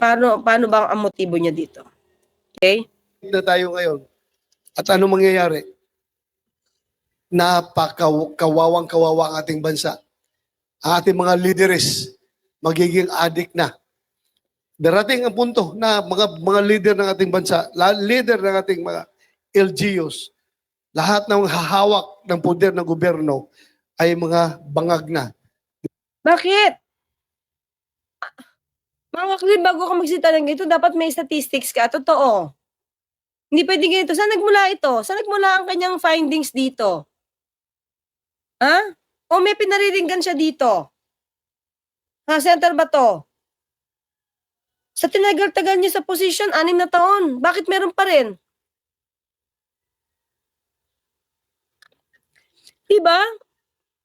paano, paano ba ang motibo niya dito? Okay? na tayo ngayon. At ano mangyayari? Napakawawang kawawa ang ating bansa. Ang ating mga leaders magiging addict na. Darating ang punto na mga mga leader ng ating bansa, leader ng ating mga LGUs, lahat ng hahawak ng poder ng gobyerno ay mga bangag na. Bakit? Mga klib, bago ka magsita ng ganito, dapat may statistics ka. Totoo. Hindi pwede ganito. Saan nagmula ito? Saan nagmula ang kanyang findings dito? Ha? O may pinariringgan siya dito? Ha, center ba to? Sa tinagal-tagal niya sa position, anim na taon. Bakit meron pa rin? Diba?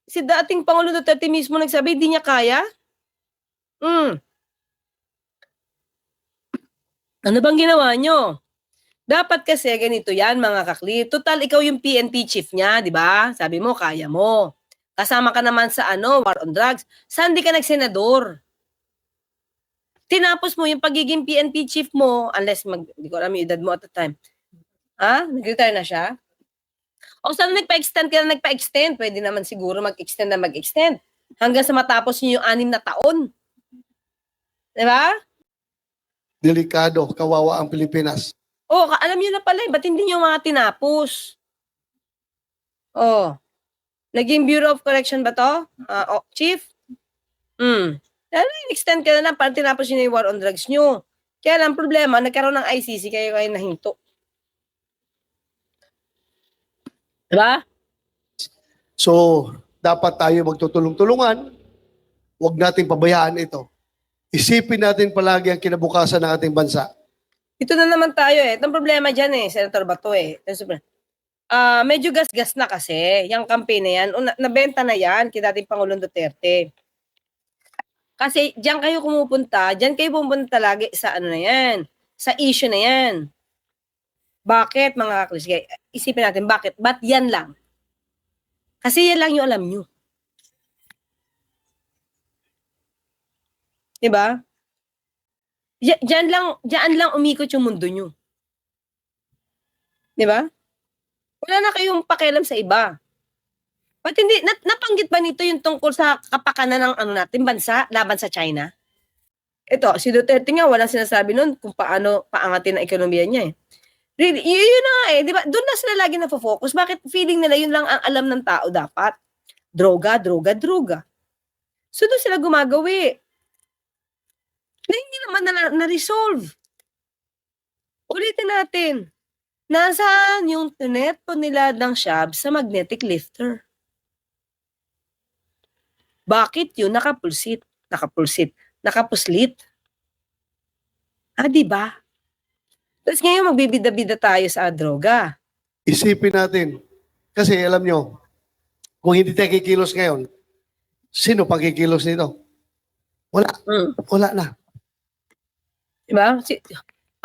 Si dating Pangulo Duterte mismo nagsabi, hindi niya kaya? Hmm. Ano bang ginawa nyo? Dapat kasi ganito yan, mga kakli. Total, ikaw yung PNP chief niya, di ba? Sabi mo, kaya mo. Kasama ka naman sa ano, war on drugs. Saan di ka nagsenador? Tinapos mo yung pagiging PNP chief mo, unless mag, di ko alam yung edad mo at the time. Ha? Nag-retire na siya? O saan nagpa-extend ka na nagpa-extend? Pwede naman siguro mag-extend na mag-extend. Hanggang sa matapos niyo yung anim na taon. Di ba? Delikado, kawawa ang Pilipinas. Oh, alam niyo na pala, eh, ba't hindi niyo mga tinapos? Oh. Naging Bureau of Correction ba to? Ah, oh, Chief? Hmm. Lalo extend ka na lang para tinapos na yung war on drugs niyo. Kaya lang problema, nagkaroon ng ICC, kaya kayo nahinto. Diba? So, dapat tayo magtutulong-tulungan. Huwag nating pabayaan ito. Isipin natin palagi ang kinabukasan ng ating bansa. Ito na naman tayo eh. Itong problema dyan eh, Senator Bato eh. Ah, medyo gas-gas na kasi, yung campaign na yan. Una, nabenta na yan kay dating Pangulong Duterte. Kasi diyan kayo kumupunta, diyan kayo pumunta lagi sa ano na yan, sa issue na yan. Bakit mga kaklis? Isipin natin, bakit? Ba't yan lang? Kasi yan lang yung alam nyo. Diba? Diyan, diyan lang, diyan lang umikot yung mundo nyo. Di ba? Wala na kayong pakialam sa iba. Ba't hindi, nat, napanggit ba nito yung tungkol sa kapakanan ng ano natin, bansa, laban sa China? Ito, si Duterte nga, walang sinasabi nun kung paano paangatin ang ekonomiya niya eh. Really, yun, yun na nga eh, di ba? Doon na sila lagi na-focus. Bakit feeling nila yun lang ang alam ng tao dapat? Droga, droga, droga. So doon sila gumagawi na hindi naman na, na-resolve. Ulitin natin. Nasaan yung tinet po nila ng shab sa magnetic lifter? Bakit yun nakapulsit? Nakapulsit. Nakapuslit. Ah, di ba? Tapos ngayon magbibida-bida tayo sa droga. Isipin natin. Kasi alam nyo, kung hindi tayo kikilos ngayon, sino pang kikilos nito? Wala. Mm. Wala na. Di ba? Si,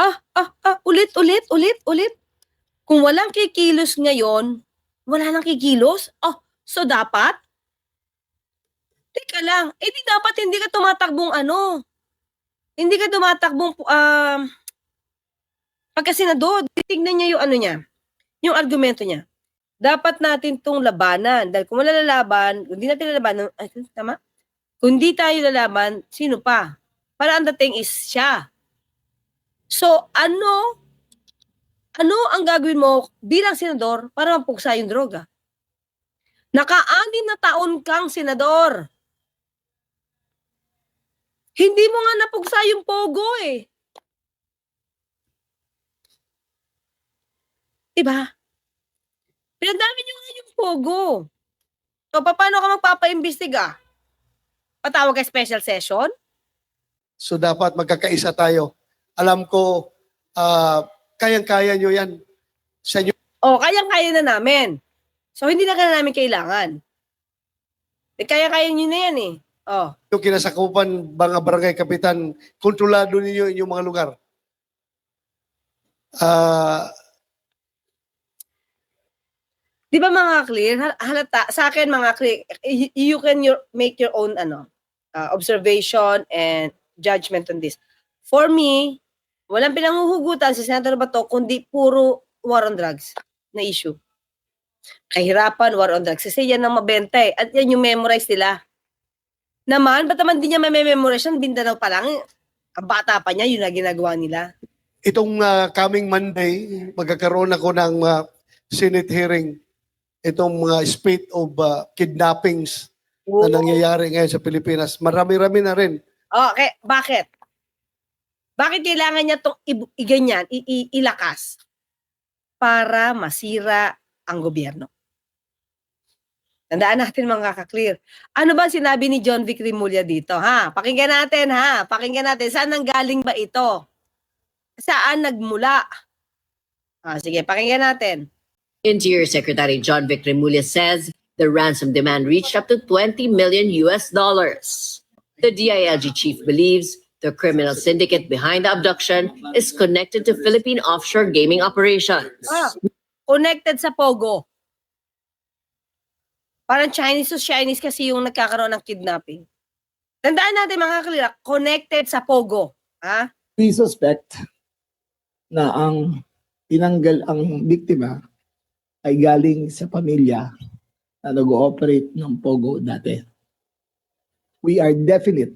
ah, ah, ah, ulit, ulit, ulit, ulit. Kung walang kikilos ngayon, wala nang kikilos? Oh, so dapat? Teka lang, eh di dapat hindi ka tumatakbong ano? Hindi ka tumatakbong um, pagkasenador. Titignan niya yung ano niya, yung argumento niya. Dapat natin tong labanan. Dahil kung wala lalaban, hindi natin lalaban, ay, tama? Kung hindi tayo lalaban, sino pa? Para ang dating is siya. So, ano ano ang gagawin mo bilang senador para mapuksa yung droga? Naka-anim na taon kang senador. Hindi mo nga napuksa yung pogo eh. Diba? Pinadami nyo nga yung pogo. So, paano ka magpapaimbestiga? Patawag ka special session? So dapat magkakaisa tayo. Alam ko, ah, kayang-kaya nyo yan. Sa inyo, O, kayang-kaya na namin. So, hindi na ka na namin kailangan. Eh, kaya-kaya nyo na yan eh. Oh. yung kinasakupan mga barangay kapitan, kontrolado ninyo inyong mga lugar. Ah, Di ba mga clear? Hal- Halata, sa akin mga clear, you can your, make your own ano, uh, observation and judgment on this. For me, walang pinanguhugutan si Senator Bato kundi puro war on drugs na issue. Kahirapan, war on drugs. Kasi yan ang mabenta eh. At yan yung memorize nila. Naman, ba't naman di niya may memorize yan? Bindanao pa lang. Ang bata pa niya, yun na ginagawa nila. Itong ah, coming Monday, magkakaroon ako ng ah, Senate hearing itong mga spate of ah, kidnappings na nangyayari ngayon sa Pilipinas. Marami-rami na rin. Okay, bakit? Bakit kailangan niya itong iganyan, ilakas? Para masira ang gobyerno. Tandaan natin mga kaklear. Ano ba sinabi ni John Vic Rimulya dito? Ha? Pakinggan natin ha? Pakinggan natin. Saan nanggaling ba ito? Saan nagmula? Ah, sige, pakinggan natin. Interior Secretary John Vic Remulla says the ransom demand reached up to 20 million US dollars. The DILG chief believes the criminal syndicate behind the abduction is connected to Philippine offshore gaming operations. Ah, connected sa Pogo. Parang Chinese to Chinese kasi yung nagkakaroon ng kidnapping. Tandaan natin mga kalira, connected sa Pogo. Ha? we suspect na ang tinanggal ang biktima ay galing sa pamilya na nag-ooperate ng Pogo dati. We are definite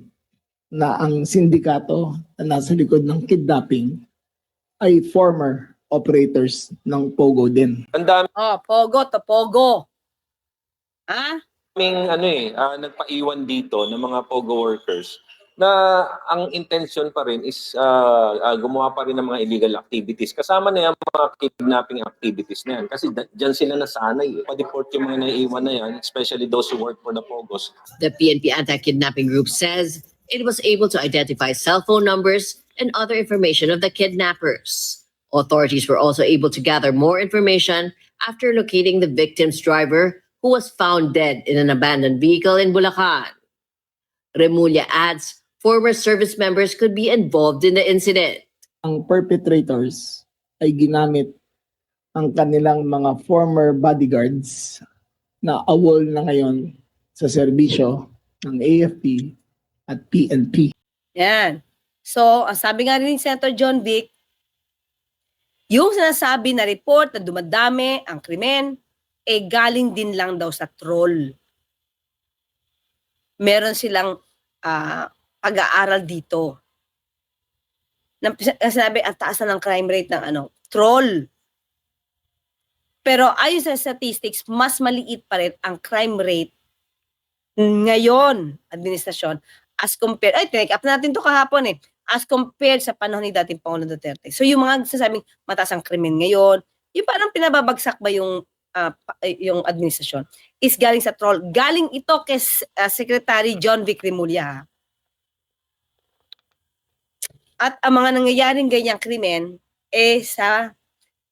na ang sindikato na nasa likod ng kidnapping ay former operators ng Pogo din. Ang daming Oh, Pogo to Pogo. Ha? ano eh, ah, nagpaiwan dito ng mga POGO workers na ang intention pa rin is ah, ah, gumawa pa rin ng mga illegal activities. Kasama na yung mga kidnapping activities na yan. Kasi dyan sila nasanay eh. Pa-deport yung mga naiiwan na yan, especially those who work for the POGOs. The PNP anti-kidnapping group says it was able to identify cell phone numbers and other information of the kidnappers. Authorities were also able to gather more information after locating the victim's driver who was found dead in an abandoned vehicle in Bulacan. Remulla adds former service members could be involved in the incident. Ang perpetrators ay ginamit ang kanilang mga former bodyguards na awol na ngayon sa serbisyo ng AFP at PNP. Yan. So, ang sabi nga rin ni Senator John Vic, yung sinasabi na report na dumadami ang krimen, eh galing din lang daw sa troll. Meron silang ah, pag-aaral dito. Na, sabi, ang taas na ng crime rate ng ano, troll. Pero ayon sa statistics, mas maliit pa rin ang crime rate ngayon, administrasyon, as compared, ay, tinake up natin to kahapon eh, as compared sa panahon ni dating Pangulong Duterte. So yung mga sasabing mataas ang krimen ngayon, yung parang pinababagsak ba yung ah, eh, yung administrasyon is galing sa troll. Galing ito kay ah, Secretary John Vic Rimulya. ha. At ang mga nangyayaring ganyang krimen eh sa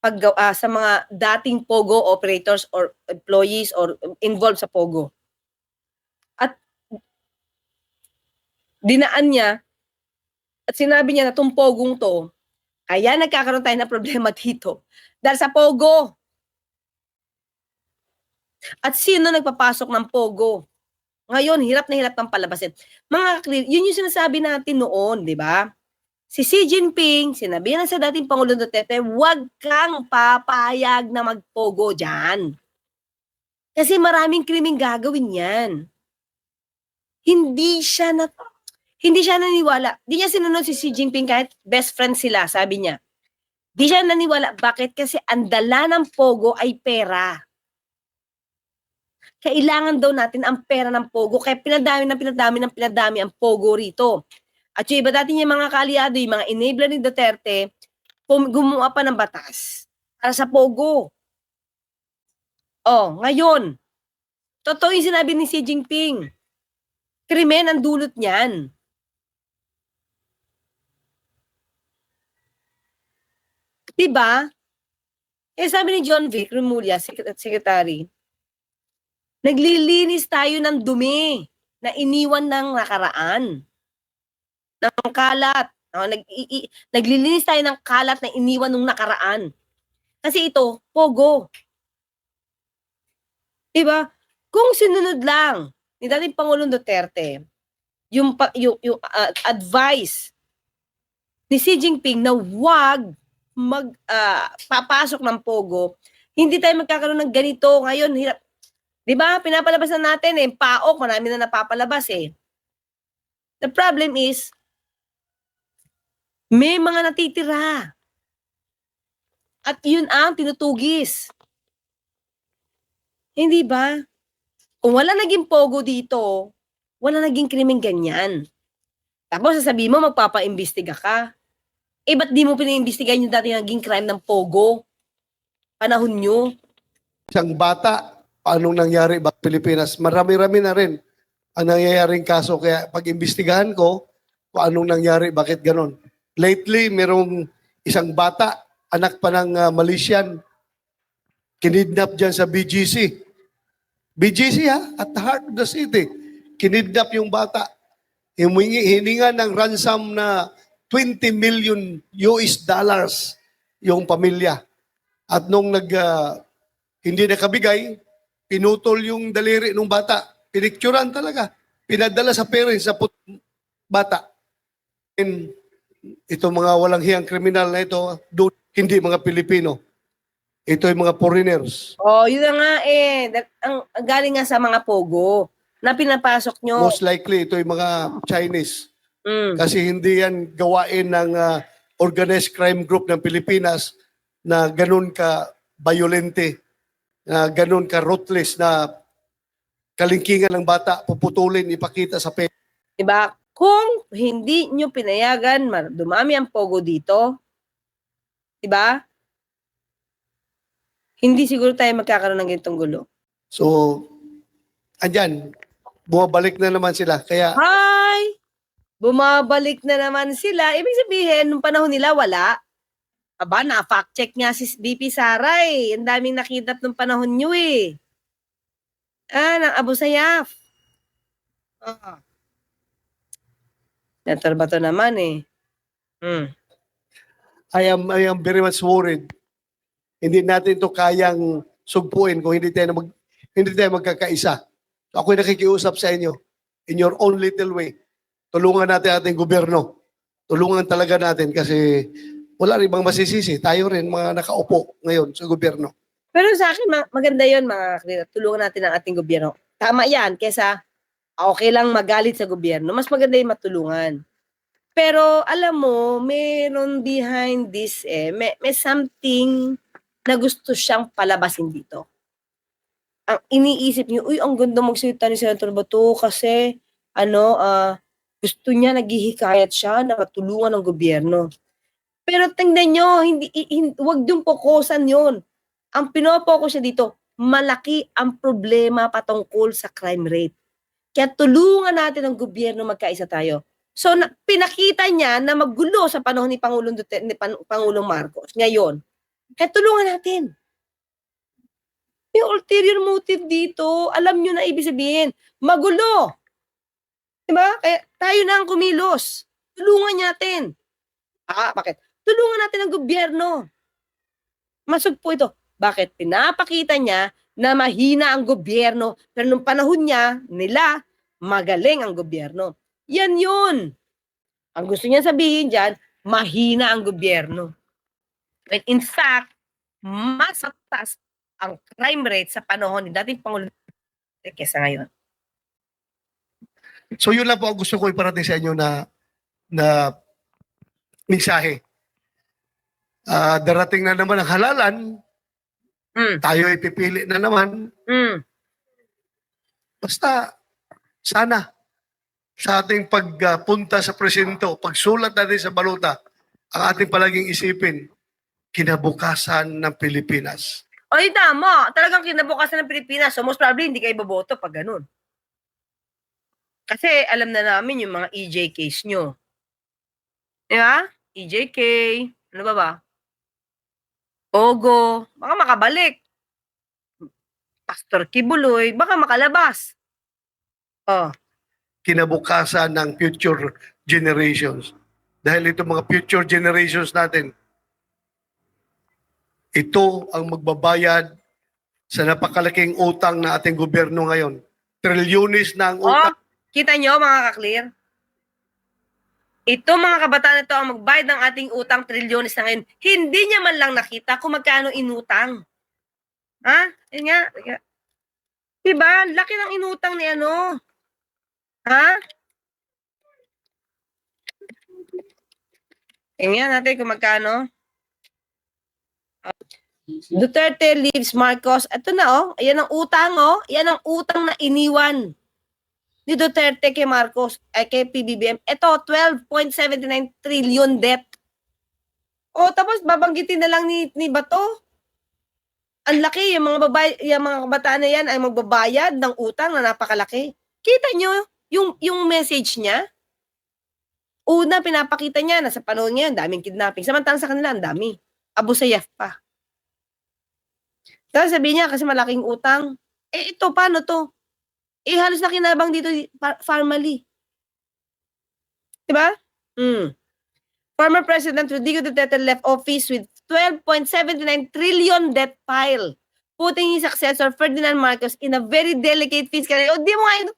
pag sa mga dating Pogo operators or employees or involved sa Pogo. At dinaan niya at sinabi niya na itong Pogong to, kaya nagkakaroon tayo ng problema dito. Dahil sa Pogo. At sino nagpapasok ng Pogo? Ngayon, hirap na hirap ng palabasin. Mga clear, yun yung sinasabi natin noon, di ba? Si Xi Jinping, sinabi na sa dating Pangulong Duterte, huwag kang papayag na magpogo dyan. Kasi maraming krimeng gagawin yan. Hindi siya na hindi siya naniwala. Hindi niya sinunod si Xi Jinping kahit best friend sila, sabi niya. Di siya naniwala. Bakit? Kasi ang dala ng pogo ay pera. Kailangan daw natin ang pera ng pogo. Kaya pinadami ng pinadami ng pinadami ang pogo rito. At yung iba dati niya mga kaaliado, yung mga enabler ni Duterte, gumawa pa ng batas para sa pogo. Oh, ngayon, totoo yung sinabi ni Xi Jinping. Krimen ang dulot niyan. Diba? Eh sabi ni John Vic Secret- Secretary, naglilinis tayo ng dumi na iniwan ng nakaraan. Ng kalat. No, nag, i, i- naglilinis tayo ng kalat na iniwan ng nakaraan. Kasi ito, pogo. Diba? Kung sinunod lang ni dating Pangulong Duterte, yung, yung, yung ah, advice ni Xi Jinping na wag mag ah, papasok ng Pogo, hindi tayo magkakaroon ng ganito ngayon. Hirap. 'Di ba? Pinapalabas na natin eh, paok, marami na napapalabas eh. The problem is may mga natitira. At yun ang tinutugis. Hindi ba? Kung wala naging pogo dito, wala naging krimeng ganyan. Tapos sasabihin mo, magpapaimbestiga ka. Eh, ba't di mo pinaimbestigahan yung dati naging crime ng pogo? Panahon nyo. Isang bata, anong nangyari ba Pilipinas? Marami-rami na rin ang nangyayaring kaso. Kaya pag imbestigahan ko, kung anong nangyari, bakit ganon. Lately, merong isang bata, anak pa ng ah, Malaysian, kinidnap dyan sa BGC. BGC ha, at the heart of the city. Kinidnap yung bata. Hininga ng ransom na 20 million US dollars yung pamilya. At nung nag, ah, hindi nakabigay, pinutol yung daliri ng bata. Pinicturan talaga. Pinadala sa parents sa put- bata. And ito mga walang hiyang kriminal na ito, do, hindi mga Pilipino. Ito yung mga foreigners. Oh, yun na nga eh. Ang, ang galing nga sa mga pogo na pinapasok nyo. Most likely, ito yung mga Chinese. Mm. Kasi hindi yan gawain ng ah, organized crime group ng Pilipinas na ganun ka violente, na ganun ka ruthless na kalingkingan ng bata, puputulin, ipakita sa pe. Diba? Kung hindi nyo pinayagan, dumami ang pogo dito, diba? Hindi siguro tayo magkakaroon ng ganitong gulo. So, andyan, bumabalik na naman sila. Kaya, Hi! Bumabalik na naman sila. Ibig sabihin, nung panahon nila, wala. Aba, na-fact check nga si BP Sara eh. Ang daming nakita nung panahon nyo eh. Ah, ng Abu Sayyaf. Ah. Natarbato naman eh. Hmm. I am, I am very much worried. Hindi natin to kayang sugpuin kung hindi tayo, mag, hindi tayo magkakaisa. Ako'y nakikiusap sa inyo in your own little way. Tulungan natin ating gobyerno. Tulungan talaga natin kasi wala rin bang masisisi. Tayo rin mga nakaupo ngayon sa gobyerno. Pero sa akin, ma- maganda yon mga kakilala. Tulungan natin ang ating gobyerno. Tama yan, kesa ah, okay lang magalit sa gobyerno. Mas maganda yung matulungan. Pero alam mo, meron behind this eh, may, may something na gusto siyang palabasin dito. Ang iniisip niyo, uy, ang ganda magsalita ni Senator Bato kasi ano, ah, gusto niya naghihikayat siya na matulungan ng gobyerno. Pero tingnan nyo, hindi, i- hin- wag yung pokusan yon ang pinopokus niya dito, malaki ang problema patungkol sa crime rate. Kaya tulungan natin ang gobyerno magkaisa tayo. So na, pinakita niya na maggulo sa panahon ni Pangulong Duterte, ni Pan- Pangulong Marcos ngayon. Kaya tulungan natin. May ulterior motive dito. Alam niyo na ibig sabihin. Magulo. Diba? Kaya tayo na ang kumilos. Tulungan natin. Ah, bakit? Tulungan natin ang gobyerno. Masog po ito. Bakit? Pinapakita niya na mahina ang gobyerno, pero nung panahon niya, nila, magaling ang gobyerno. Yan yun. Ang gusto niya sabihin dyan, mahina ang gobyerno. When in fact, mas mataas ang crime rate sa panahon ni dating Pangulo kesa ngayon. So yun lang po ang gusto ko iparating sa inyo na na mensahe. Ah, darating na naman ang halalan, Mm. tayo ipipili na naman. Mm. Basta, sana, sa ating pagpunta sa presinto, pagsulat natin sa baluta, ang ating palaging isipin, kinabukasan ng Pilipinas. Ay, tama. Talagang kinabukasan ng Pilipinas. So, most probably, hindi kayo boboto pag ganun. Kasi alam na namin yung mga EJ case nyo. Di ba? EJK. Ano ba ba? Ogo. Baka makabalik. Pastor Kibuloy. Baka makalabas. Oh. Kinabukasan ng future generations. Dahil ito mga future generations natin, ito ang magbabayad sa napakalaking utang na ating gobyerno ngayon. Trilyones na ang Oh, utang. Kita nyo mga kaklear? Ito mga kabataan ito ang magbayad ng ating utang trilyones na ngayon. Hindi niya man lang nakita kung magkano inutang. Ha? Yun nga. Diba? Laki ng inutang ni ano. Ha? Tingnan natin kung magkano. Duterte leaves Marcos. Ito na oh. Ayan ang utang oh. Ayan ang utang na iniwan ni Duterte kay Marcos, ay kay PBBM. Ito, 12.79 trillion debt. O, tapos babanggitin na lang ni, ni Bato. Ang laki, yung mga babay, yung mga kabataan na yan ay magbabayad ng utang na napakalaki. Kita nyo yung, yung message niya? Una, pinapakita niya na sa panahon ngayon, daming kidnapping. Samantalang sa kanila, ang dami. Abu Sayyaf pa. Tapos sabi niya, kasi malaking utang. Eh, ito, paano to? Eh halos nakinabang dito formally. Diba? Mm. Former President Rodrigo Duterte left office with 12.79 trillion debt pile, putting his successor Ferdinand Marcos in a very delicate fiscal. O di mo nga, in-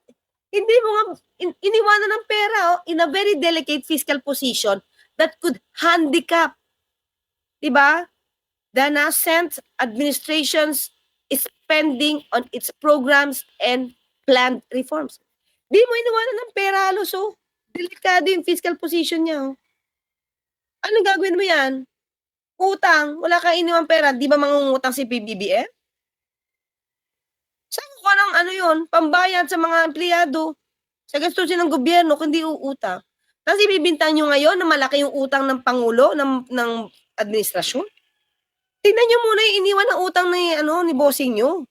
hindi mo nga in- iniwanan ng pera oh, in a very delicate fiscal position that could handicap, diba? The nascent administration's spending on its programs and planned reforms. Di mo iniwanan ng pera halos oh. Delikado yung fiscal position niya oh. Anong gagawin mo yan? Utang, wala kang iniwang pera, di ba mangungutang si PBBM? Saan ko ng ano yun? Pambayad sa mga empleyado. Sa gastusin ng gobyerno, kundi uutang. Tapos ibibintang nyo ngayon na malaki yung utang ng Pangulo, ng, ng administrasyon? Tingnan nyo muna yung iniwan ng utang ni, ano, ni bossing nyo.